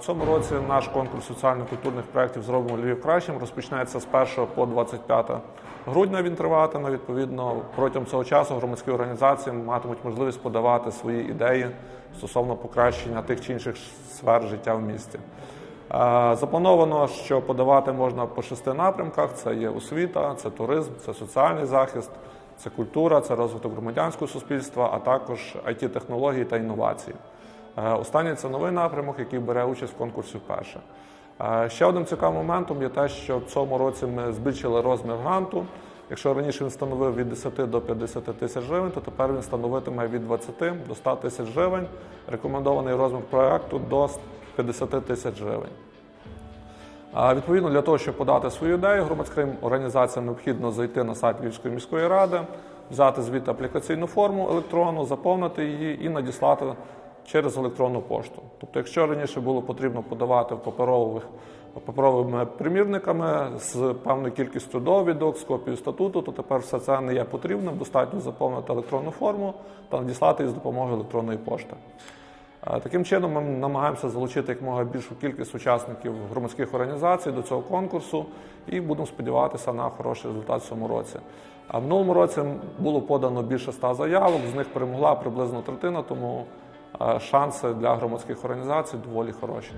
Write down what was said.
Цьому році наш конкурс соціально-культурних проєктів зробимо Львів кращим. Розпочнеться з 1 по 25 грудня. Він триватиме. Відповідно, протягом цього часу громадські організації матимуть можливість подавати свої ідеї стосовно покращення тих чи інших сфер життя в місті. Е, Заплановано, що подавати можна по шести напрямках: це є освіта, це туризм, це соціальний захист, це культура, це розвиток громадянського суспільства, а також it технології та інновації. Е, Останній це новий напрямок, який бере участь в конкурсі вперше. Е, Ще одним цікавим моментом є те, що в цьому році ми збільшили розмір гранту. Якщо раніше він становив від 10 до 50 тисяч гривень, то тепер він становитиме від 20 до 100 тисяч гривень. Рекомендований розмір проекту до 50 тисяч гривень. Відповідно, для того, щоб подати свою ідею, громадським організаціям необхідно зайти на сайт Львівської міської ради, взяти звідти аплікаційну форму електронну, заповнити її і надіслати через електронну пошту. Тобто, якщо раніше було потрібно подавати в паперових паперовими примірниками з певною кількістю довідок, з копією статуту, то тепер все це не є потрібним. Достатньо заповнити електронну форму та надіслати її з допомогою електронної пошти. Е, Таким чином, ми намагаємося залучити якомога більшу кількість учасників громадських організацій до цього конкурсу і будемо сподіватися на хороший результат в цьому році. А в минулому році було подано більше ста заявок, з них перемогла приблизно третина, тому шанси для громадських організацій доволі хороші.